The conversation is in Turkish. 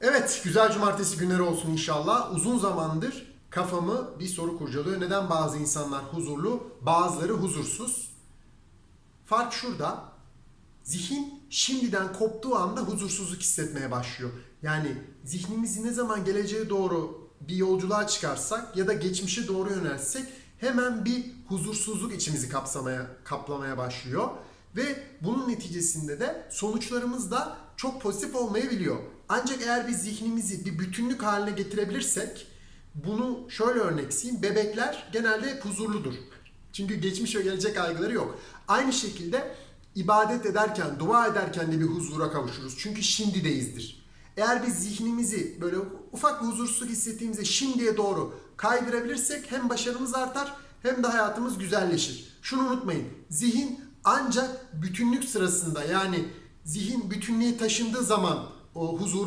Evet, güzel cumartesi günleri olsun inşallah. Uzun zamandır kafamı bir soru kurcalıyor. Neden bazı insanlar huzurlu, bazıları huzursuz? Fark şurada. Zihin şimdiden koptuğu anda huzursuzluk hissetmeye başlıyor. Yani zihnimizi ne zaman geleceğe doğru bir yolculuğa çıkarsak ya da geçmişe doğru yönelsek hemen bir huzursuzluk içimizi kapsamaya, kaplamaya başlıyor. Ve bunun neticesinde de sonuçlarımız da çok pozitif olmayabiliyor. Ancak eğer biz zihnimizi bir bütünlük haline getirebilirsek bunu şöyle örnekseyim. Bebekler genelde hep huzurludur. Çünkü geçmiş ve gelecek kaygıları yok. Aynı şekilde ibadet ederken, dua ederken de bir huzura kavuşuruz. Çünkü şimdideyizdir. Eğer biz zihnimizi böyle ufak bir huzursuzluk hissettiğimizde şimdiye doğru kaydırabilirsek hem başarımız artar hem de hayatımız güzelleşir. Şunu unutmayın. Zihin ancak bütünlük sırasında yani zihin bütünlüğe taşındığı zaman o huzuru